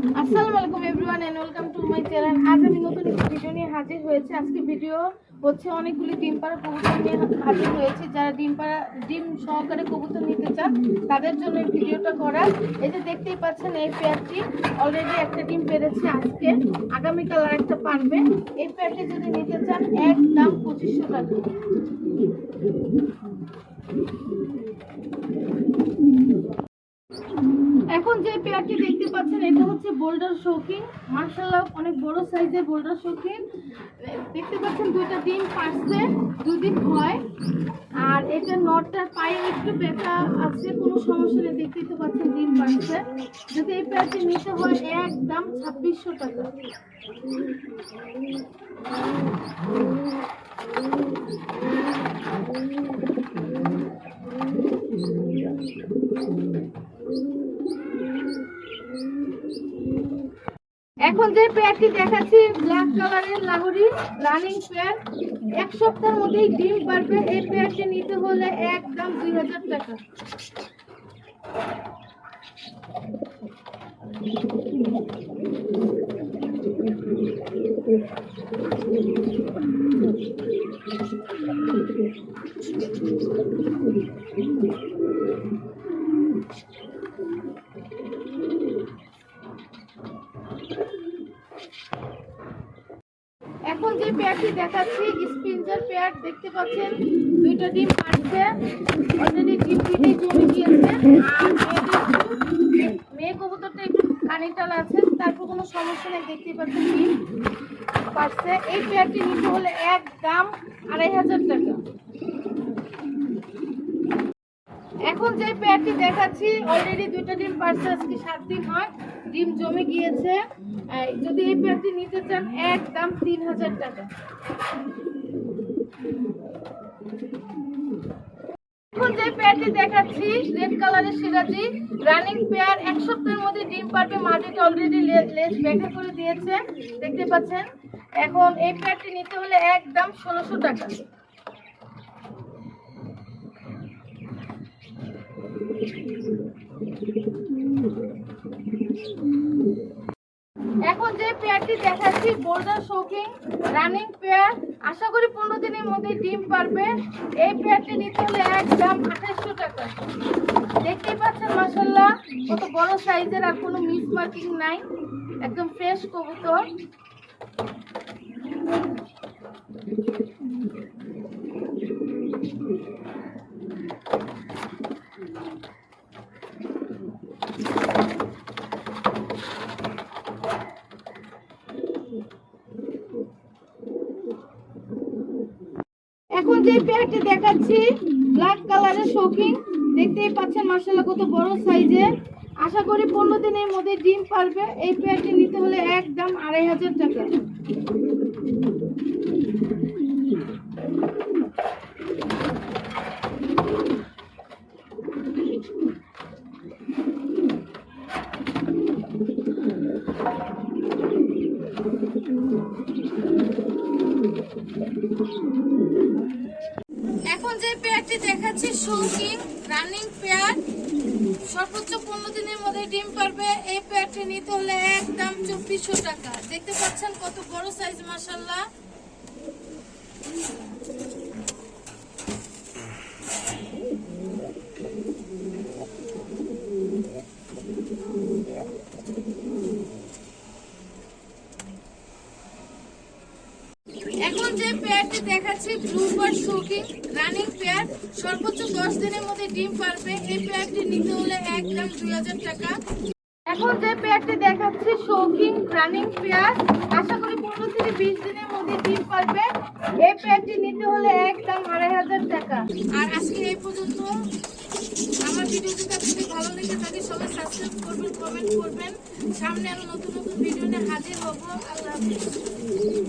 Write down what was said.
আসসালামু আলাইকুম everyone and welcome to my channel আজ আমি নতুন ভিডিও নিয়ে হাজির হয়েছে। আজকে ভিডিও হচ্ছে অনেকগুলি ডিম পাড়া কবুতর নিয়ে হাজির হয়েছে। যারা ডিম পাড়া ডিম সহকারে কবুতর নিতে চান, তাদের জন্য এই ভিডিওটা করা। এই যে দেখতেই পাচ্ছেন, এই পেয়ারটি অলরেডি একটা ডিম পেরেছে আজকে। আগামীকাল আর একটা পারবে। এই পেয়ারটি যদি নিতে চান এক দাম পঁচিশশো টাকা এখন যে পেয়ারটি দেখতে পাচ্ছেন, এটা হচ্ছে বোল্ডার শৌখিন। মার্শাল্লাহ অনেক বড় সাইজের বোল্ডার শৌখিন। দেখতে পাচ্ছেন দুইটা ডিম পারছে দুদিন হয়। আর এটা নটটার পায়ে একটু ব্যথা আছে, কোনো সমস্যা নেই, দেখতেই তো পাচ্ছেন ডিম পারছে। যদি এই পেয়ারটি নিতে হয়, একদম ছাব্বিশশো টাকা। এখন যে পেয়ারটি দেখাচ্ছি ব্ল্যাক কালারের লাহোরি রানিং পেয়ার এক সপ্তাহের মধ্যেই ডিম পারবে। এই পেয়ারটি নিতে হলে একদম দুই হাজার টাকা। এখন যে পেয়ারটি দেখাচ্ছি স্পিনজার পেয়ার, দেখতে পাচ্ছেন, দুইটা ডিম পাচ্ছে অলরেডি ডিম জমে গিয়েছে, আর মেয়ে কবুতরটা একটু কানিটাল আছে, তারপর কোনো সমস্যা নেই দেখতে পাচ্ছেন ডিম পাচ্ছে এই পেয়ারটি নিতে হলে এক দাম আড়াই হাজার টাকা। এখন যে পেয়ারটি দেখাচ্ছি অলরেডি দুইটা ডিম পারছে আজকে সাত দিন হয়। ডিম জমে গিয়েছে। যদি এই পেয়ারটি নিতে চান এক দাম তিন হাজার টাকা। দেখাচ্ছি রেড রানিং পেয়ার এক সপ্তাহের মধ্যে ডিম অলরেডি ব্যাখ্যা করে দিয়েছে। দেখতে পাচ্ছেন? এখন এই পেয়ারটি নিতে হলে একদম ষোলোশো টাকা। এখন যে পেয়ারটি দেখাচ্ছি বোল্ডার শৌখিন রানিং পেয়ার। আশা করি পনেরো দিনের মধ্যে ডিম পারবে। এই পেয়ারটি নিতে হলে একদম আঠাশশো টাকা। দেখতেই পাচ্ছেন মাসাল্লাহ কত বড় সাইজের আর কোনো মিস মার্কিং নাই। একদম ফ্রেশ কবুতর এখন যে পেয়ারটি দেখাচ্ছি। ব্ল্যাক কালারের শৌখিন দেখতেই পাচ্ছেন মার্শাল্লাহ কত বড় সাইজের। আশা করি পনেরো দিনের মধ্যে ডিম পারবে। এই পেয়ারটি নিতে হলে একদম আড়াই হাজার টাকা। এখন যে পেয়ারটি দেখাচ্ছি শৌকিং রানিং পেয়ার, সর্বোচ্চ পনেরো দিনের মধ্যে ডিম পারবে। এই পেয়ারটি নিতে হলে একদম চব্বিশশো টাকা। দেখতে পাচ্ছেন কত বড় সাইজ মাসাল্লাহ এখন যে পেয়ারটি দেখাচ্ছি ব্লু বার শৌখিন রানিং পেয়ার সর্বোচ্চ দশ দিনের মধ্যে ডিম পারবে। এই পেয়ারটি নিতে হলে এক একদম দুই হাজার টাকা। এখন যে পেয়ারটি দেখাচ্ছি শৌখিন রানিং পেয়ার আশা করি পনেরো থেকে বিশ দিনের মধ্যে ডিম পারবে। এই পেয়ারটি নিতে হলে একদম আড়াই হাজার টাকা। আর আজকে এই পর্যন্ত আমার ভিডিও যদি ভালো লেগে থাকে, সবাই সাবস্ক্রাইব করবেন কমেন্ট করবেন। সামনে আরও নতুন নতুন ভিডিও নিয়ে হাজির হব। আল্লাহ হাফিজ।